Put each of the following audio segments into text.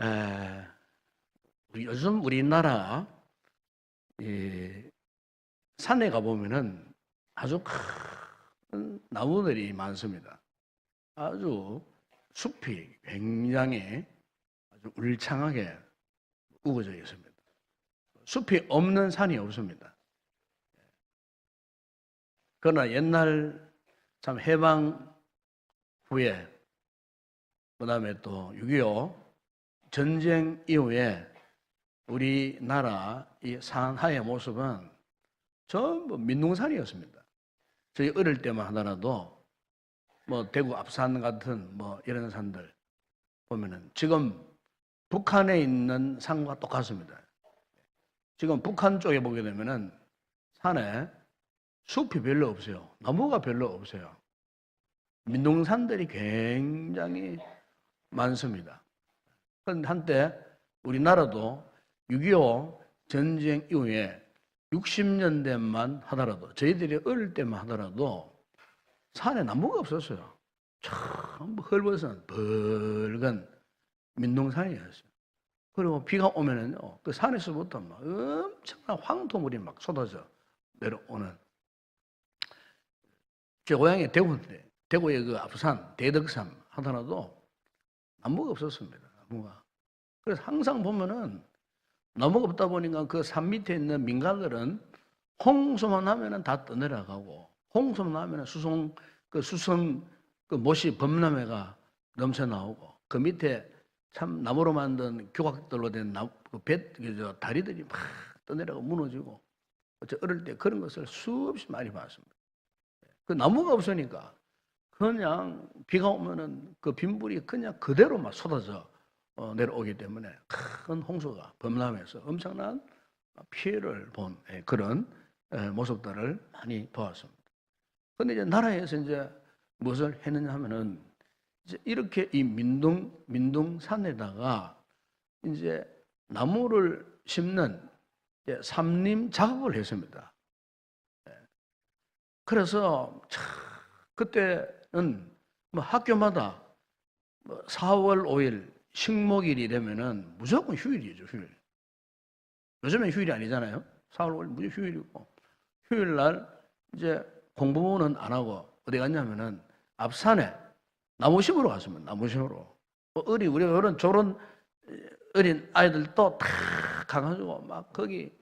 에, 요즘 우리나라 이 산에 가 보면은 아주 큰 나무들이 많습니다. 아주 숲이 굉장히 아주 울창하게 우거져 있습니다. 숲이 없는 산이 없습니다. 그러나 옛날 참 해방 후에 그다음에 또6.25 전쟁 이후에 우리나라 이 상하의 모습은 전부 민둥산이었습니다. 저희 어릴 때만 하더라도 뭐 대구 앞산 같은 뭐 이런 산들 보면은 지금 북한에 있는 산과 똑같습니다. 지금 북한 쪽에 보게 되면은 산에 숲이 별로 없어요. 나무가 별로 없어요. 민둥산들이 굉장히 많습니다. 그런데 한때 우리나라도 6.25 전쟁 이후에 60년대만 하더라도 저희들이 어릴 때만 하더라도 산에 나무가 없었어요. 전부 헐벗은 붉은 민둥산이었어요. 그리고 비가 오면은요, 그 산에서부터 막 엄청난 황토물이 막 쏟아져 내려오는. 제 고향이 대구인데, 대구의 그 앞산, 대덕산 하더라도 나무가 없었습니다. 나무가. 그래서 항상 보면은 나무가 없다 보니까 그 산 밑에 있는 민가들은 홍수만 하면은 다 떠내려가고 홍수만 하면은 수송 그 수성 그 못이 범람회가 넘쳐 나오고 그 밑에 참 나무로 만든 교각들로 된 나무 그배 저 다리들이 막 떠내려가 무너지고 저 어릴 때 그런 것을 수없이 많이 봤습니다. 그 나무가 없으니까 그냥 비가 오면은 그 빗물이 그냥 그대로 막 쏟아져 어, 내려오기 때문에 큰 홍수가 범람해서 엄청난 피해를 본 예, 그런 예, 모습들을 많이 보았습니다. 근데 이제 나라에서 이제 무엇을 했느냐 하면은 이제 이렇게 이 민둥 민둥산에다가 이제 나무를 심는 이제 삼림 작업을 했습니다. 예. 그래서 참 그때는 뭐 학교마다 뭐 4월 5일 식목일이 되면은 무조건 휴일이죠, 휴일. 요즘엔 휴일이 아니잖아요. 4월 5일 무조건 휴일이고. 휴일 날 이제 공부는 안 하고 어디 갔냐면은 앞산에 나무 심으러 갔습니다. 나무 심으러. 뭐 어린 우리 어른 저런 어린 아이들도 다 가가지고 막 거기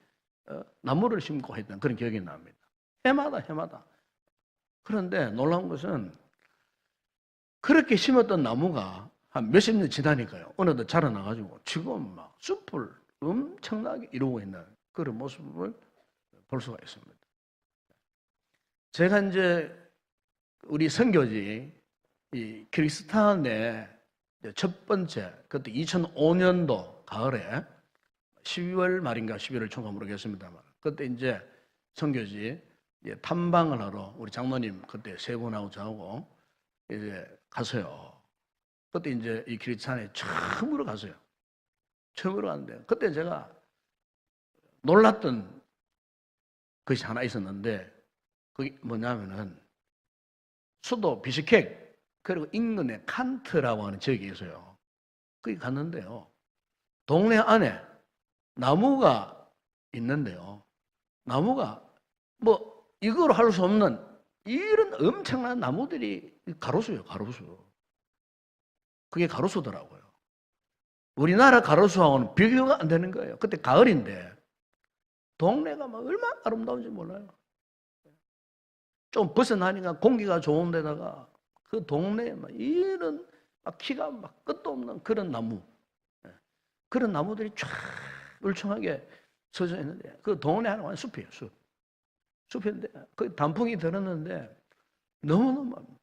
어, 나무를 심고 했던 그런 기억이 납니다. 해마다 해마다. 그런데 놀라운 것은 그렇게 심었던 나무가 한 몇십 년 지나니까요. 어느덧 자라나가지고 지금 막 숲을 엄청나게 이루고 있는 그런 모습을 볼 수가 있습니다. 제가 이제 우리 선교지 이 이제 첫 번째 그때 2005년도 가을에 12월 말인가 11월 초인가 모르겠습니다만 그때 이제 선교지 탐방을 하러 우리 장로님 그때 세 분하고 저하고 이제 갔어요. 그때 이제 이 키르기스탄에 처음으로 갔어요. 처음으로 갔는데 그때 제가 놀랐던 것이 하나 있었는데 그게 뭐냐면은 수도 비스케크 그리고 인근에 칸트라고 하는 지역이 있어요. 거기 갔는데요. 동네 안에 나무가 있는데요. 나무가 뭐 이거로 할수 없는 이런 엄청난 나무들이 가로수예요, 가로수. 그게 가로수더라고요. 우리나라 가로수하고는 비교가 안 되는 거예요. 그때 가을인데 동네가 막 얼마나 아름다운지 몰라요. 좀 벗어나니까 공기가 좋은 데다가 그 동네에 막 이런 막 키가 막 끝도 없는 그런 나무. 예. 그런 나무들이 쫙 울창하게 서져 있는데 그 동네 하나 완전 숲이에요, 숲. 숲인데 그 단풍이 들었는데 너무너무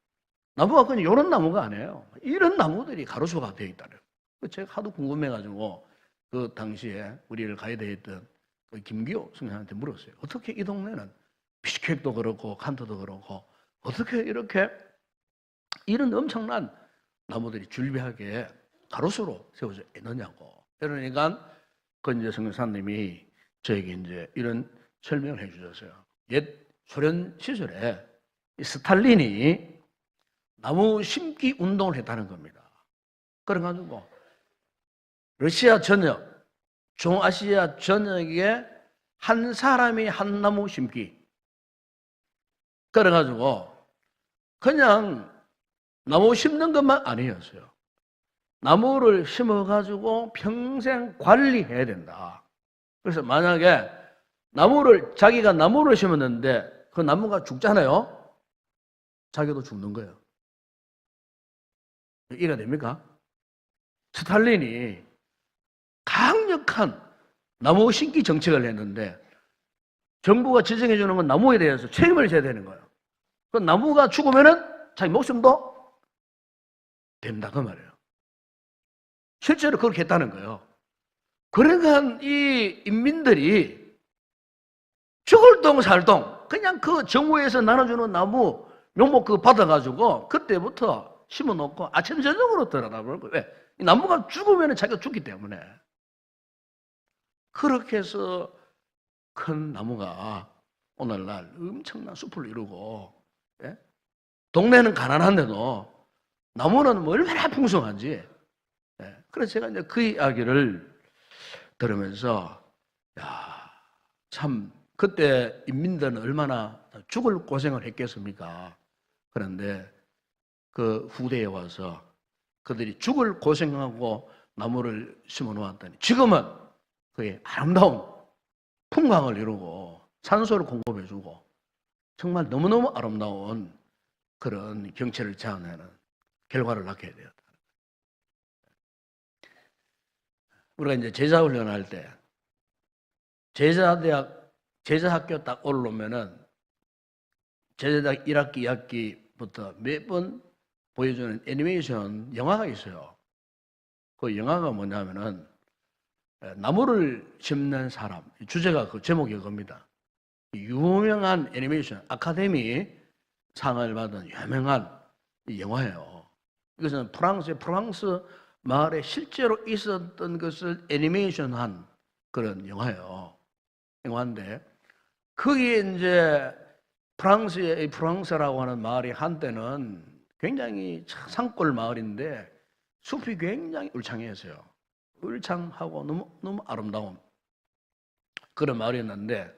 나무가 그냥 이런 나무가 아니에요. 이런 나무들이 가로수가 되어 있다는 그 제가 하도 궁금해가지고 그 당시에 우리를 가이드 했던 그 김기호 선생한테 물었어요. 어떻게 이 동네는 비스케크도 그렇고 칸트도 그렇고 어떻게 이렇게 이런 엄청난 나무들이 줄비하게 가로수로 세워져 있느냐고. 그러니까 그 이제 성교사님이 저에게 이제 이런 설명을 해 주셨어요. 옛 소련 시절에 이 스탈린이 나무 심기 운동을 했다는 겁니다. 그래가지고 러시아 전역, 중아시아 전역에 한 사람이 한 나무 심기. 그래가지고 그냥 나무 심는 것만 아니었어요. 나무를 심어가지고 평생 관리해야 된다. 그래서 만약에 나무를, 자기가 나무를 심었는데 그 나무가 죽잖아요. 자기도 죽는 거예요. 이해가 됩니까? 스탈린이 강력한 나무 심기 정책을 했는데 정부가 지정해 주는 건 나무에 대해서 책임을 져야 되는 거예요. 그 나무가 죽으면은 자기 목숨도 된다 그 말이에요. 실제로 그렇게 했다는 거예요. 그러니까 이 인민들이 죽을 동 살동 그냥 그 정부에서 나눠주는 나무 묘목 그 받아가지고 그때부터 심어놓고 아침 저녁으로 버는 거예요. 왜? 이 나무가 죽으면 자기가 죽기 때문에 그렇게 해서 큰 나무가 오늘날 엄청난 숲을 이루고 예? 동네는 가난한데도 나무는 뭐 얼마나 풍성한지 예. 그래서 제가 이제 그 이야기를 들으면서 야, 참 그때 인민들은 얼마나 죽을 고생을 했겠습니까? 그런데 그 후대에 와서 그들이 죽을 고생하고 나무를 심어 놓았더니 지금은 그의 아름다운 풍광을 이루고 산소를 공급해 주고 정말 너무너무 아름다운 그런 경치를 자아내는 결과를 낳게 되었다. 우리가 이제 제자 훈련 할 때 제자 대학 제자 학교 딱 올라오면은 제자대학 1학기, 2학기부터 매번 보여주는 애니메이션 영화가 있어요. 그 영화가 뭐냐면은 에, 나무를 심는 사람 주제가 그 제목이 그겁니다. 유명한 애니메이션 아카데미 상을 받은 유명한 이 영화예요. 이것은 프랑스의 프랑스 마을에 실제로 있었던 것을 애니메이션한 그런 영화예요. 영화인데 거기에 이제 프랑스의 이 프랑스라고 하는 마을이 한때는 굉장히 산골 마을인데 숲이 굉장히 울창했어요. 울창하고 너무 너무 아름다운 그런 마을이었는데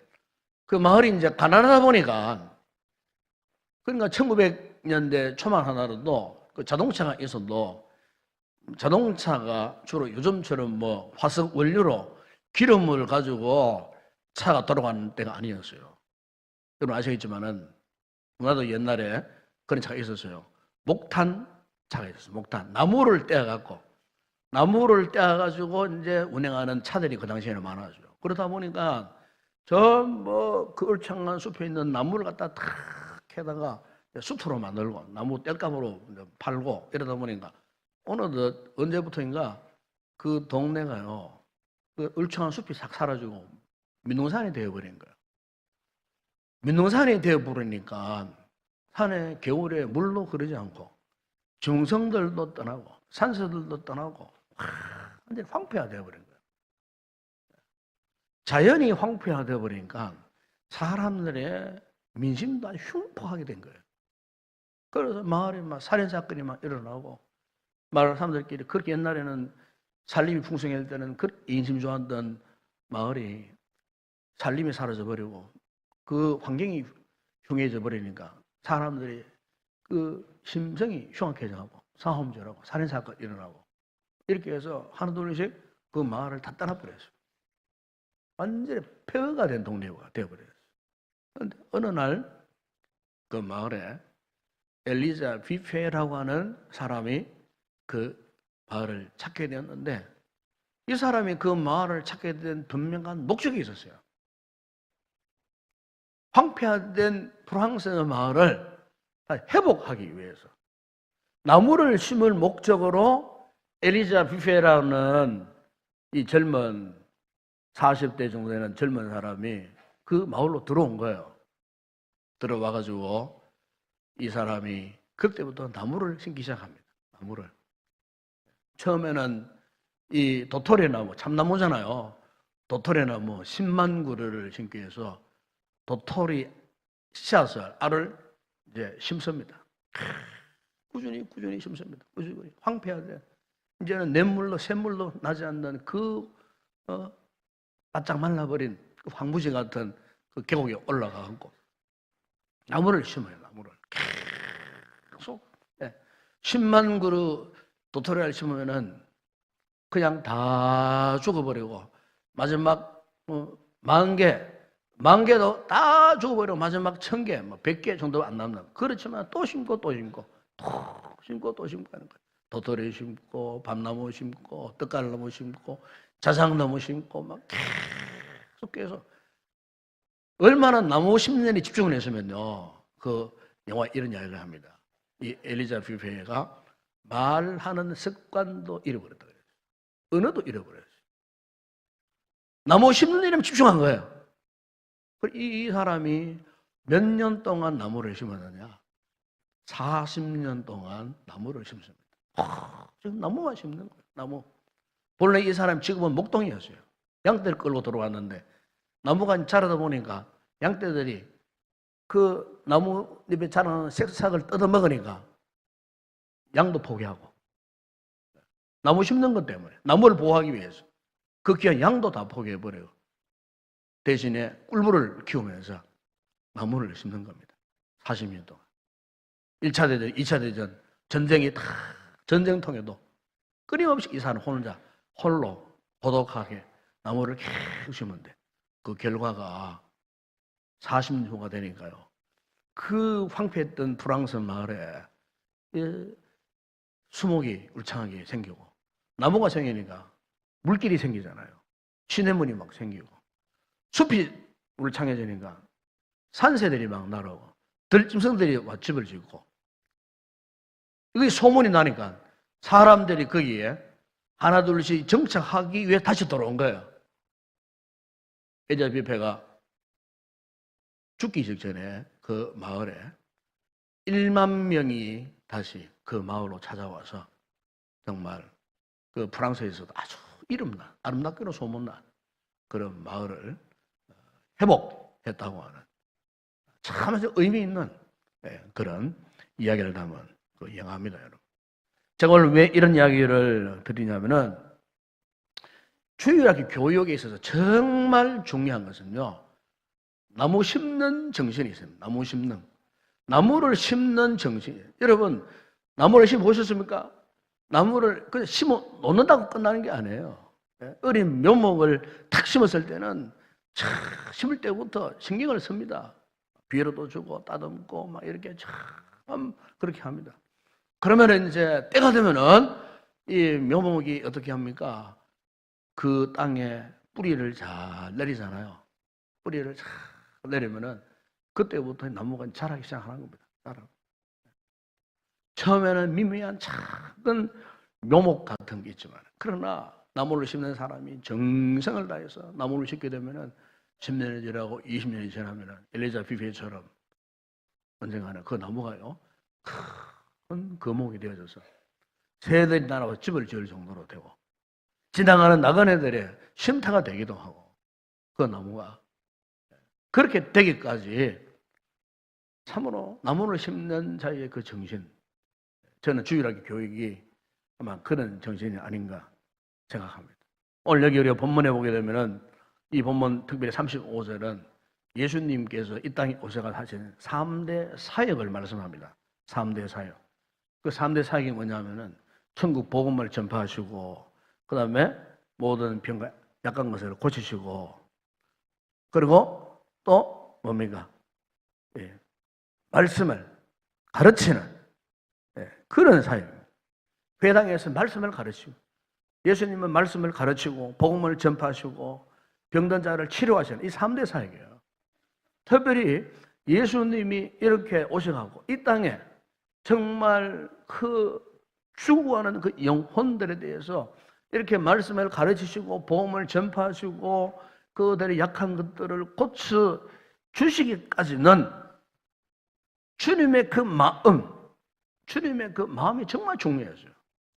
그 마을이 이제 가난하다 보니까 그러니까 1900년대 초만 하나로도 그 자동차가 있어도 자동차가 주로 요즘처럼 뭐 화석 원료로 기름을 가지고 차가 돌아가는 때가 아니었어요. 여러분 아시겠지만은 나도 옛날에 그런 차가 있었어요. 목탄 있었어요. 목탄 나무를 떼어갖고 나무를 떼어가지고 이제 운행하는 차들이 그 당시에는 많았어요. 그러다 보니까 전뭐그 울창한 숲에 있는 나무를 갖다 탁 해다가 숲으로 만들고 나무 뗄감으로 팔고 이러다 보니까 어느덧 언제부터인가 그 동네가요 그 울창한 숲이 싹 사라지고 민농산이 되어버린 거예요. 민농산이 되어버리니까 산에 겨울에 물로 흐르지 않고 중성들도 떠나고 산서들도 떠나고 완전 히 황폐화되어 버린 거예요. 자연이 황폐화되어 버리니까 사람들의 민심도 아주 흉폭하게 된 거예요. 그래서 마을에 막 살인 사건이 막 일어나고 마을 사람들끼리 그렇게 옛날에는 살림이 풍성할 때는 그 인심 좋아하던 마을이 살림이 사라져 버리고 그 환경이 흉해져 버리니까 사람들이 그 심성이 흉악해져가고 상험절하고 살인 사건 일어나고 이렇게 해서 하나 둘씩 그 마을을 다 떠나버렸어요. 완전히 폐허가 된 동네가 되어버렸어요. 그런데 어느 날 그 마을에 엘리자 비페라고 하는 사람이 그 마을을 찾게 되었는데 이 사람이 그 마을을 찾게 된 분명한 목적이 있었어요. 황폐화된 프랑스의 마을을 회복하기 위해서 나무를 심을 목적으로 엘리자 비페라는 이 젊은 40대 정도 되는 젊은 사람이 그 마을로 들어온 거예요. 들어와 가지고 이 사람이 그때부터 나무를 심기 시작합니다. 나무를. 처음에는 이 도토리 나무, 참나무잖아요. 도토리 나무 10만 그루를 심기 위해서 도토리 씨앗을 알을 이제 심습니다. 꾸준히 꾸준히 심습니다. 꾸준히 황폐하게 이제는 냇물로 샘물로 나지 않는 그 어, 바짝 말라버린 그 황무지 같은 그 계곡에 올라가고 나무를 심어요. 나무를 계속 예. 10만 그루 도토리를 심으면은 그냥 다 죽어버리고 마지막 어, 만 개, 만 개도 다 죽어버리고 마지막 천 개, 뭐 백 개 정도 안 남는. 그렇지만 또 심고 또 심고 또 심고 또 심고 하는 거예요. 도토리 심고 밤나무 심고 떡갈나무 심고 자작나무 심고 막 계속 계속 얼마나 나무 심는데 집중을 했으면요. 그 영화 이런 이야기를 합니다. 이 엘리자 뷰페가 말하는 습관도 잃어버렸다 그래요. 언어도 잃어버렸어요. 나무 심는 일에 집중한 거예요. 이, 이 사람이 몇 년 동안 나무를 심었느냐? 40년 동안 나무를 심습니다. 아, 지금 나무만 심는 거예요. 나무. 본래 이 사람 직업은 목동이었어요. 양떼를 끌고 들어왔는데 나무가 자라다 보니까 양떼들이 그 나무잎에 자라는 색삭을 뜯어 먹으니까 양도 포기하고 나무 심는 것 때문에 나무를 보호하기 위해서 그 귀한 양도 다 포기해버려요. 대신에 꿀물을 키우면서 나무를 심는 겁니다. 40년 동안. 1차 대전, 2차 대전, 전쟁이 다 전쟁통에도 끊임없이 이 사람 혼자 홀로 고독하게 나무를 계속 심은데 그 결과가 40년 후가 되니까요. 그 황폐했던 프랑스 마을에 예, 수목이 울창하게 생기고 나무가 생기니까 물길이 생기잖아요. 시냇물이 막 생기고 숲이 울창해지니까 산새들이 막 날아오고 들짐승들이 와 집을 짓고 이게 소문이 나니까 사람들이 거기에 하나 둘씩 정착하기 위해 다시 돌아온 거예요. 에자비페가 죽기 직전에 그 마을에 1만 명이 다시 그 마을로 찾아와서 정말 그 프랑스에서도 아주 이름난 아름답게도 소문난 그런 마을을 어, 회복했다고 하는 참 의미 있는 예, 그런 이야기를 담은 그 영화입니다, 여러분. 제가 오늘 왜 이런 이야기를 드리냐면은 주일학교 교육에 있어서 정말 중요한 것은요. 나무 심는 정신이 있습니다. 나무 심는. 나무를 심는 정신. 여러분, 나무를 심어 보셨습니까? 나무를 그냥 심어 놓는다고 끝나는 게 아니에요. 예? 어린 묘목을 탁 심었을 때는 참 심을 때부터 신경을 씁니다. 비료도 주고 따듬고 막 이렇게 참 그렇게 합니다. 그러면 이제 때가 되면은 이 묘목이 어떻게 합니까? 그 땅에 뿌리를 잘 내리잖아요. 뿌리를 잘 내리면은 그때부터 나무가 자라기 시작하는 겁니다. 자라. 처음에는 미미한 작은 묘목 같은 게 있지만 그러나 나무를 심는 사람이 정성을 다해서 나무를 심게 되면은 10년이 지나고 20년이 지나면은 엘리자 비페처럼 언젠가는 그 나무가요 큰 거목이 되어져서 새들이 날아와 집을 지을 정도로 되고 지나가는 나그네들의 쉼터가 되기도 하고 그 나무가 그렇게 되기까지 참으로 나무를 심는 자의 그 정신 저는 주일학교 교육이 아마 그런 정신이 아닌가 생각합니다. 오늘 여기 우리가 본문에 보게 되면은 이 본문 특별히 35절은 예수님께서 이 땅에 오셔가 하신 3대 사역을 말씀합니다. 3대 사역. 그 3대 사역이 뭐냐면은 천국 복음을 전파하시고 그다음에 모든 병과 약한 것을 고치시고 그리고 또 뭡니까? 예, 말씀을 가르치는 예, 그런 사역입니다. 회당에서 말씀을 가르치고 예수님은 말씀을 가르치고 복음을 전파하시고 병든 자를 치료하시는 이 3대 사역이에요. 특별히 예수님이 이렇게 오셔가고 이 땅에 정말 그 죽어가는 그 영혼들에 대해서 이렇게 말씀을 가르치시고 복음을 전파하시고 그들의 약한 것들을 고쳐 주시기까지는 주님의 그 마음, 주님의 그 마음이 정말 중요했어요.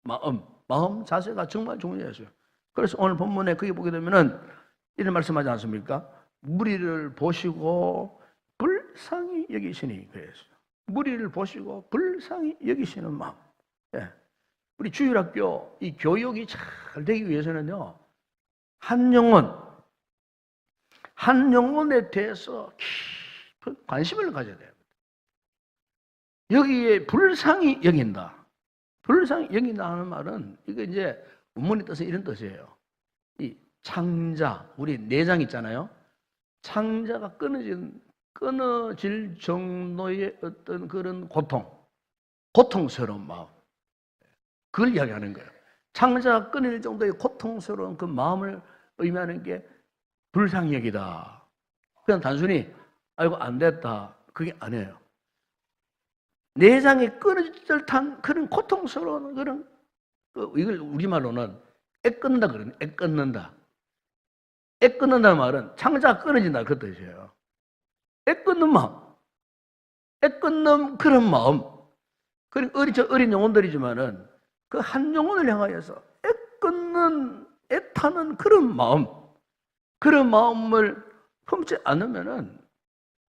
마음, 마음 자세가 정말 중요했어요. 그래서 오늘 본문에 거기 보게 되면은 이런 말씀하지 않습니까? 무리를 보시고 불쌍히 여기시니 그랬어요. 무리를 보시고 불쌍히 여기시는 마음. 예. 우리 주일학교 이 교육이 잘 되기 위해서는요, 한 영혼, 한 영혼에 대해서 깊은 관심을 가져야 돼요. 여기에 불상이 여긴다. 불상이 여긴다 하는 말은 이거 이제 원문의 뜻은 이런 뜻이에요. 이 창자, 우리 내장 있잖아요. 창자가 끊어진 끊어질 정도의 어떤 그런 고통, 고통스러운 마음. 그걸 이야기하는 거예요. 창자가 끊어질 정도의 고통스러운 그 마음을 의미하는 게 불상력이다. 그냥 단순히 아이고 안 됐다. 그게 아니에요. 내장이 끊어질 듯한 그런 고통스러운 그런 그 이걸 우리말로는 애 끊는다 그러는 애 끊는다. 애 끊는다는 말은 창자가 끊어진다 그 뜻이에요. 애 끊는 마음. 애 끊는 그런 마음. 그런 어린, 저 어린 영혼들이지만은 그 한 영혼을 향하여서 애 끊는, 애 타는 그런 마음. 그런 마음을 품지 않으면은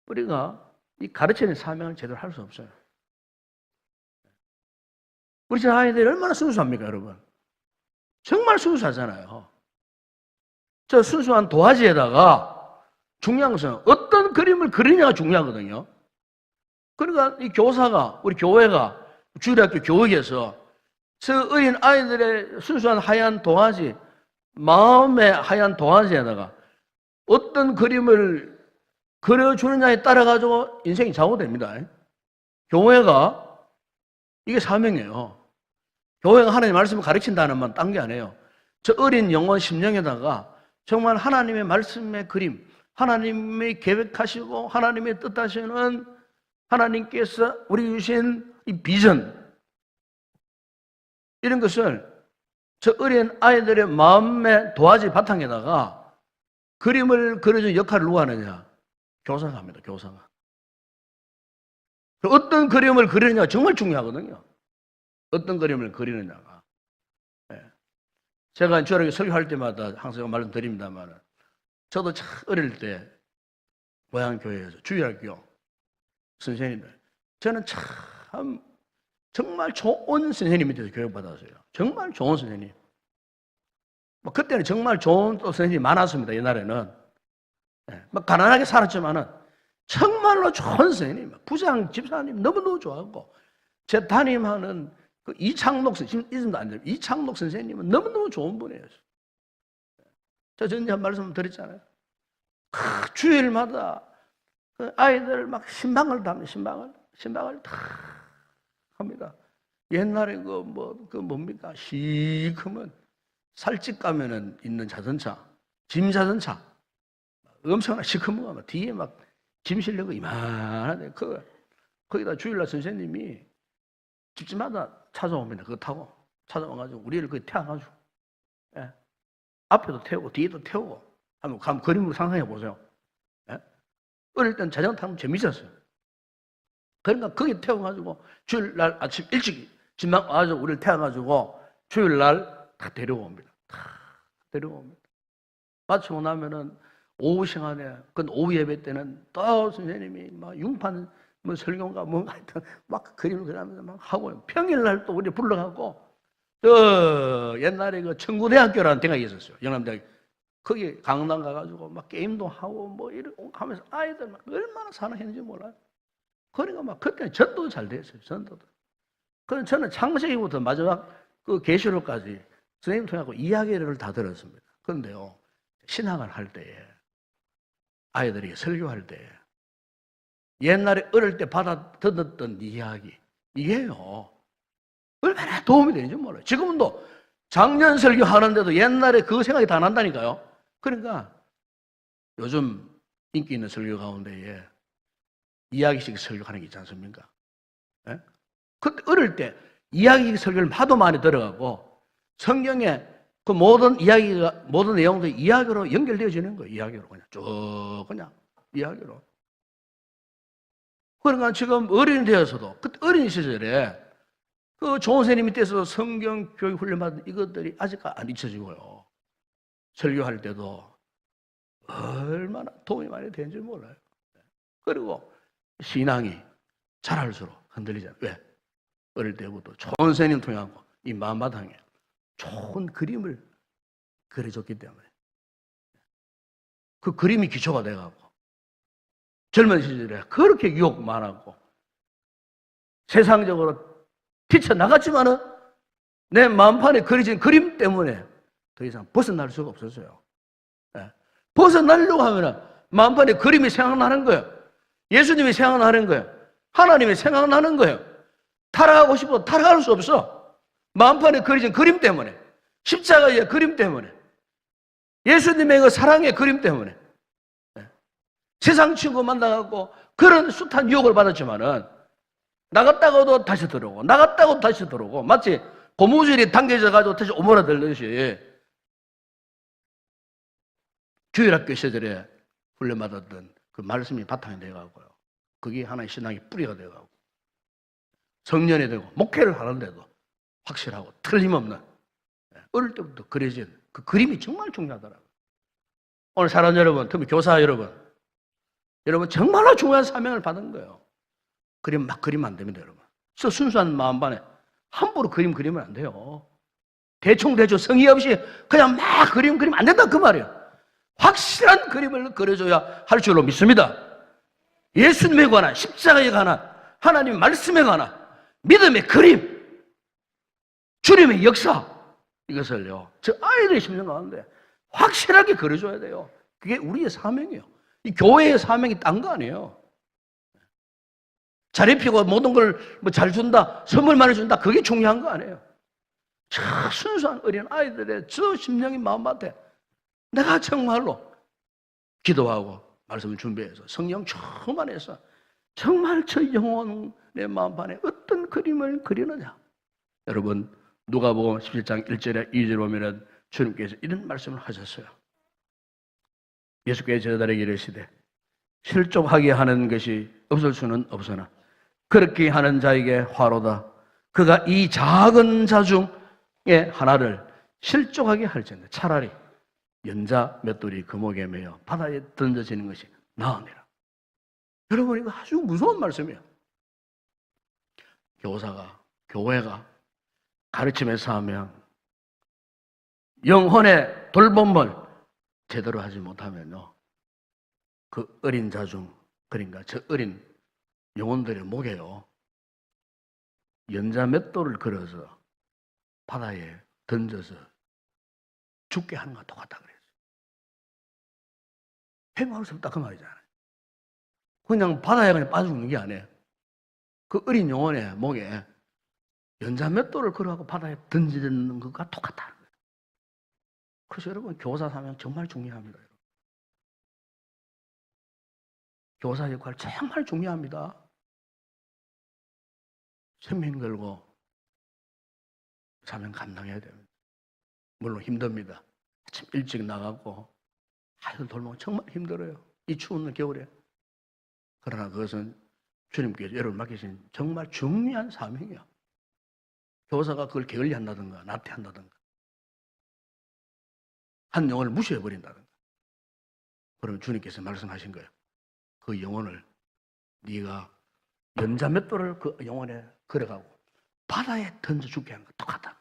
우리가 이 가르치는 사명을 제대로 할 수 없어요. 우리 집 아이들이 얼마나 순수합니까, 여러분? 정말 순수하잖아요. 저 순수한 도화지에다가 중요한 것은 어떤 그림을 그리냐가 중요하거든요. 그러니까 이 교사가, 우리 교회가, 주일학교 교육에서 저 어린 아이들의 순수한 하얀 도화지, 마음의 하얀 도화지에다가 어떤 그림을 그려주느냐에 따라가지고 인생이 좌우됩니다. 교회가 이게 사명이에요. 교회가 하나님 말씀을 가르친다는 말딴게 아니에요. 저 어린 영혼 심령에다가 정말 하나님의 말씀의 그림, 하나님의 계획하시고 하나님의 뜻하시는 하나님께서 우리 주신 이 비전 이런 것을 저 어린 아이들의 마음의 도화지 바탕에다가 그림을 그려준 역할을 누가 하느냐? 교사가 합니다. 교사가. 어떤 그림을 그리느냐 정말 중요하거든요. 어떤 그림을 그리느냐가. 예. 제가 저렇게 설교할 때마다 항상 말씀드립니다만, 저도 참 어릴 때 고향교회에서 주일학교 선생님들, 저는 참 정말 좋은 선생님 밑에서 교육받았어요. 정말 좋은 선생님. 뭐 그때는 정말 좋은 또 선생님이 많았습니다. 옛날에는. 예. 막 가난하게 살았지만은 정말로 좋은 선생님, 부장 집사님 너무너무 좋아하고 제 담임하는 그 이창록 선생님, 지금 이름도 안 돼요. 이창록 선생님은 너무너무 좋은 분이에요. 저 전에 한 말씀 드렸잖아요. 크, 주일마다 그 아이들 막 신방을 담는 신방을 신방을 다 합니다. 옛날에 그 뭐 그 뭡니까 시커먼 살집 가면은 있는 자전차, 짐 자전차 엄청나 시커먼 뒤에 막 짐 실려고 이만한데 그 거기다 주일날 선생님이 집집마다 찾아옵니다. 그거 타고 찾아와가지고 우리를 그 태워가지고 예. 앞에도 태우고 뒤에도 태우고 한번 감 그림으로 상상해 보세요. 예? 어릴 땐 자전거 타면 재밌었어요. 그러니까 거기 태워가지고 주일날 아침 일찍 집만 와서 우리를 태워가지고 주일날 다 데려옵니다. 다 데려옵니다. 마치고 나면은 오후 시간에, 그 오후 예배 때는 또 선생님이 막 융판 뭐 설교인가 뭔가 하여튼 막 그림을 그리면서 막 하고 평일날 또 우리 불러갖고 저 옛날에 그 청구대학교라는 대학이 있었어요. 영남대학. 거기 강남 가가지고 막 게임도 하고 뭐 이러고 하면서 아이들 막 얼마나 사랑했는지 몰라요. 그러니까 막 그때 전도 잘 됐어요. 전도도. 그럼 저는 창세기부터 마지막 그 계시록까지 선생님 통하고 이야기를 다 들었습니다. 그런데요, 신학을 할 때에 아이들에게 설교할 때 옛날에 어릴 때 받아 듣었던 이야기 이게요 얼마나 도움이 되는지 몰라요. 지금도 작년 설교 하는데도 옛날에 그 생각이 다 난다니까요. 그러니까 요즘 인기 있는 설교 가운데에 이야기식 설교하는 게 있지 않습니까? 예? 그때 어릴 때 이야기식 설교를 하도 많이 들어가고 성경에 그 모든 이야기가 모든 내용들이 이야기로 연결되어지는 거예요. 이야기로 그냥 쭉 그냥 이야기로. 그러니까 지금 어린이 되어서도 그 어린 시절에 그 좋은 선생님 밑에서 성경 교육 훈련 받은 이것들이 아직 안 잊혀지고요. 설교할 때도 얼마나 도움이 많이 되는지 몰라요. 그리고 신앙이 자랄수록 흔들리잖아요. 왜? 어릴 때부터 좋은 선생님 통하고 이 마음바탕에 좋은 그림을 그려줬기 때문에 그 그림이 기초가 돼가고 젊은 시절에 그렇게 유혹 많았고 세상적으로 뛰쳐나갔지만은 내 마음판에 그려진 그림 때문에 더 이상 벗어날 수가 없었어요. 예. 벗어나려고 하면은 마음판에 그림이 생각나는 거예요. 예수님이 생각나는 거예요. 하나님이 생각나는 거예요. 타락하고 싶어도 타락할 수 없어. 마음판에 그려진 그림 때문에. 십자가의 그림 때문에. 예수님의 그 사랑의 그림 때문에. 예. 세상 친구 만나갖고 그런 숱한 유혹을 받았지만은 나갔다가도 다시 들어오고 나갔다가도 다시 들어오고 마치 고무줄이 당겨져 가지고 다시 오므라들듯이 주일학교 시절에 훈련받았던 그 말씀이 바탕이 돼가고요. 그게 하나의 신앙의 뿌리가 돼가고 성년이 되고 목회를 하는데도 확실하고 틀림없는 예, 어릴 때부터 그려진 그 그림이 정말 중요하더라고요. 오늘 사람 여러분, 특히 교사 여러분, 여러분 정말로 중요한 사명을 받은 거예요. 그림 막 그리면 안 됩니다, 여러분. 저 순수한 마음반에 함부로 그림 그리면 안 돼요. 대충 대충 성의 없이 그냥 막 그림 그리면 안 된다 그 말이에요. 확실한 그림을 그려줘야 할 줄로 믿습니다. 예수님에 관한 십자가에 관한 하나님 말씀에 관한 믿음의 그림, 주님의 역사 이것을요. 저 아이들이 심는 가운데 확실하게 그려줘야 돼요. 그게 우리의 사명이에요. 이 교회의 사명이 딴 거 아니에요. 잘 입히고 모든 걸 뭐 잘 준다, 선물 많이 준다, 그게 중요한 거 아니에요. 저 순수한 어린 아이들의 저 심령의 마음밭에 내가 정말로 기도하고 말씀을 준비해서 성령 충만해서 정말 저 영혼의 마음판에 어떤 그림을 그리느냐. 여러분, 누가복음 17장 1절에 2절 보면은 주님께서 이런 말씀을 하셨어요. 예수께서 제자들에게 이르시되 실족하게 하는 것이 없을 수는 없으나 그렇게 하는 자에게 화로다. 그가 이 작은 자 중에 하나를 실족하게 할지인데 차라리 연자 맷돌이 금옥에 매여 바다에 던져지는 것이 나으니라. 여러분 이거 아주 무서운 말씀이에요. 교사가 교회가 가르침에서 하면 영혼의 돌봄을 제대로 하지 못하면요. 그 어린 자중 그러니까 저 어린 영혼들의 목에요. 연자 맷돌을 걸어서 바다에 던져서 죽게 하는 것 똑같다 그랬어요. 수 없다 그 말이잖아요. 그냥 바다에 그냥 빠져 죽는 게 아니에요. 그 어린 영혼의 목에 연자 맷돌을 걸어가고 바다에 던지는 것과 똑같다. 그래서 여러분 교사 사명 정말 중요합니다. 교사 역할 정말 중요합니다. 생명 걸고 사명 감당해야 됩니다. 물론 힘듭니다. 아침 일찍 나가고 아이들 돌보면 정말 힘들어요. 이 추운 겨울에. 그러나 그것은 주님께서 여러분 맡기신 정말 중요한 사명이야. 교사가 그걸 게을리 한다든가 나태한다든가 한 영혼을 무시해 버린다든가 그러면 주님께서 말씀하신 거예요. 그 영혼을 네가 연자 맷돌을 그 영혼에 걸어가고 바다에 던져 죽게 하는 거 똑같다.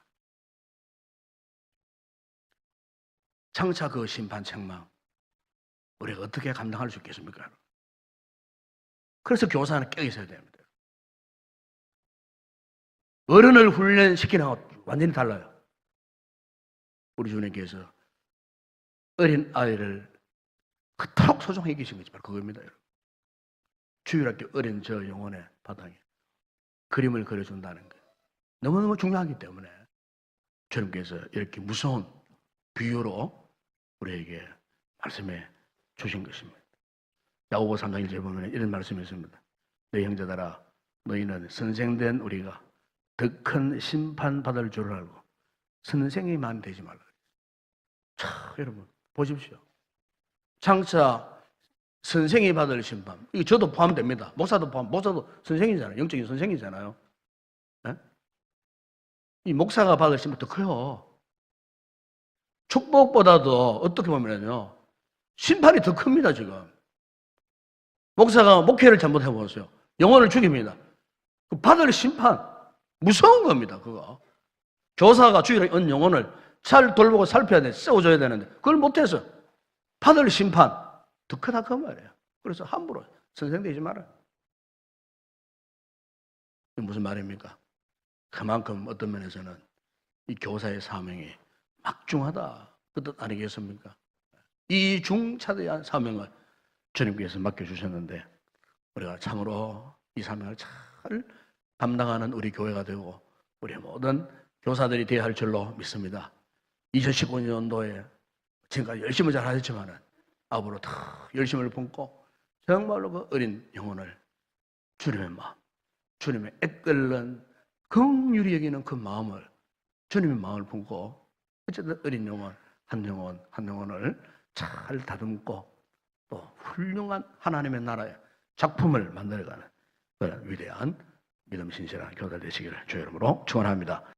장차 그 심판 책망 우리가 어떻게 감당할 수 있겠습니까? 그래서 교사는 껴 있어야 됩니다. 어른을 훈련시키는 것 완전히 달라요. 우리 주님께서 어린 아이를 그토록 소중히 여기신 거지 바로 그겁니다. 주일학교 어린 저 영혼의 바닥에 그림을 그려준다는 거 너무너무 중요하기 때문에 주님께서 이렇게 무서운 비유로 우리에게 말씀해 주신 것입니다. 야고보 3장 1절 보면 이런 말씀이 있습니다. 내 형제들아 너희는 선생된 우리가 더 큰 심판 받을 줄 알고 선생이만 되지 말라. 자, 여러분 보십시오. 장차 선생이 받을 심판. 이거 저도 포함됩니다. 목사도 포함. 목사도 선생이잖아요. 영적인 선생이잖아요. 예? 이 목사가 받을 심판 더 커요. 축복보다도 어떻게 보면요. 심판이 더 큽니다, 지금. 목사가 목회를 잘못해 보세요. 영혼을 죽입니다. 그 받을 심판. 무서운 겁니다, 그거. 교사가 은 영혼을 잘 돌보고 살펴야 돼. 세워줘야 되는데 그걸 못해서 받을 심판 더 크다 그 말이에요. 그래서 함부로 선생 되지 마라. 이게 무슨 말입니까? 그만큼 어떤 면에서는 이 교사의 사명이 막중하다 그 뜻 아니겠습니까? 이 중차대한 사명을 주님께서 맡겨주셨는데 우리가 참으로 이 사명을 잘 감당하는 우리 교회가 되고 우리 모든 교사들이 되어야 할 줄로 믿습니다. 2015년도에 지금까지 열심히 잘 하셨지만은 앞으로 더 열심을 품고 정말로 그 어린 영혼을 주님의 마음, 주님의 애끓는 긍휼히 여기는 그 마음을 주님의 마음을 품고 어쨌든 어린 영혼 한 영혼 한 영혼을 잘 다듬고 또 훌륭한 하나님의 나라의 작품을 만들어가는 그런 위대한 믿음 신실한 교사 되시기를 주의 이름으로 축원합니다.